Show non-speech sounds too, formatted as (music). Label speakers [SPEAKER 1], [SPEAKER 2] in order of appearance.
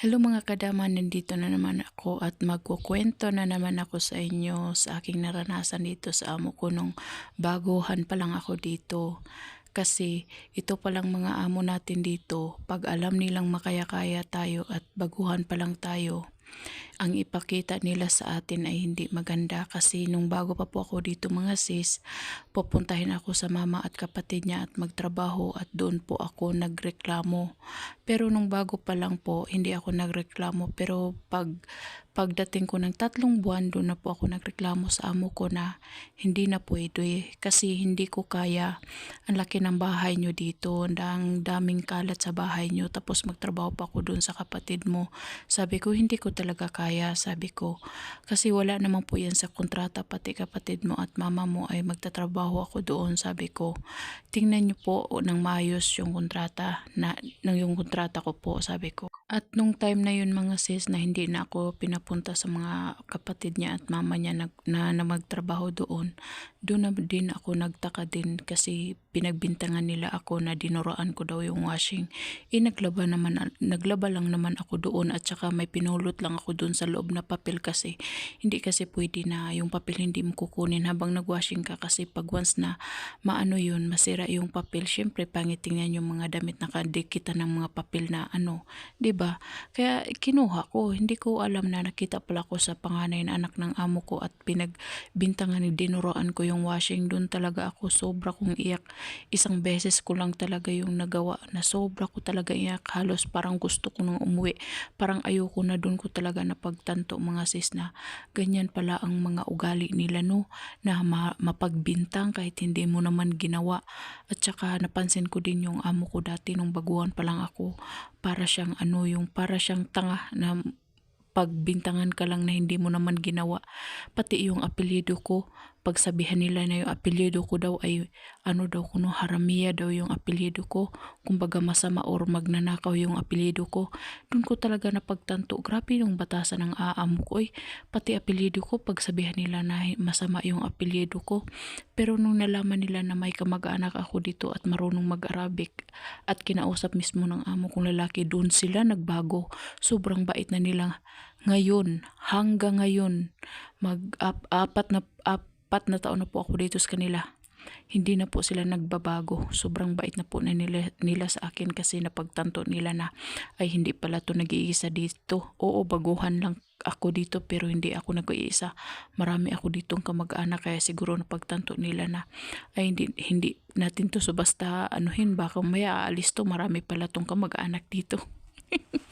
[SPEAKER 1] Hello mga kadama, nandito na naman ako at magkukwento na naman ako sa inyo sa aking naranasan dito sa amo ko nung baguhan pa lang ako dito. Kasi ito palang mga amo natin dito, pag alam nilang makaya-kaya tayo at baguhan pa lang tayo, ang ipakita nila sa atin ay hindi maganda kasi nung bago pa po ako dito mga sis, pupuntahin ako sa mama at kapatid niya at magtrabaho at doon po ako nagreklamo. Pero nung bago pa lang po, hindi ako nagreklamo. Pero pag pagdating ko ng tatlong buwan, doon na po ako nagreklamo sa amo ko na hindi na pwede kasi hindi ko kaya. Ang laki ng bahay nyo dito, ang daming kalat sa bahay nyo, tapos magtrabaho pa ako doon sa kapatid mo. Sabi ko, hindi ko talaga kaya, sabi ko. Kasi wala naman po yan sa kontrata, pati kapatid mo at mama mo ay magtatrabaho ako doon, sabi ko. Tingnan nyo po ng maayos yung kontrata, na, ng yung kontrata ko po, sabi ko. At nung time na yun mga sis na hindi na ako pinapunta sa mga kapatid niya at mama niya nag, na, na magtrabaho doon, doon na din ako nagtaka din kasi pinagbintangan nila ako na dinuraan ko daw yung washing. Eh naglaba naman, naglaba lang naman ako doon at saka may pinulot lang ako doon sa loob na papel kasi hindi kasi pwede na yung papel hindi mo kukunin habang nagwashing ka kasi pag once na maano yun, masira yung papel, syempre pangit tingnan yung mga damit nakadikitan ng mga papel na ano, 'di ba? Kaya kinuha ko, hindi ko alam na nakita pala ko sa panganay na anak ng amo ko at pinagbintangan ni dinuroan ko yung washing doon talaga ako sobra kong iyak. Isang beses ko lang talaga yung nagawa na sobra ko talaga iyak. Halos parang gusto ko nang umuwi. Parang ayoko na doon ko talaga napagtanto mga sis na ganyan pala ang mga ugali nila no na ma- mapagbintang kahit hindi mo naman ginawa. At saka napansin ko din yung amo ko dati nung baguhan pa lang ako para siyang ano yung para siyang tanga na pagbintangan ka lang na hindi mo naman ginawa. Pati yung apelyido ko, pagsabihan nila na yung apelyido ko daw ay ano daw kuno haramiya daw yung apelyido ko. Kumbaga masama or magnanakaw yung apelyido ko. Doon ko talaga napagtanto. Grabe yung batasan ng aamo ko. Oy, pati apelyido ko, pagsabihan nila na masama yung apelyido ko. Pero nung nalaman nila na may kamag-anak ako dito at marunong mag-Arabic at kinausap mismo ng amo kong lalaki, doon sila nagbago. Sobrang bait na nila ngayon, hanggang ngayon, mag-apat na, apat na taon na po ako dito sa kanila. Hindi na po sila nagbabago. Sobrang bait na po na nila, nila sa akin kasi napagtanto nila na ay hindi pala to nag-iisa dito. Oo, baguhan lang ako dito pero hindi ako nag-iisa. Marami ako ditong kamag-anak kaya siguro napagtanto nila na ay hindi, hindi natin to so basta anuhin baka maya aalis to marami pala tong kamag-anak dito. (laughs)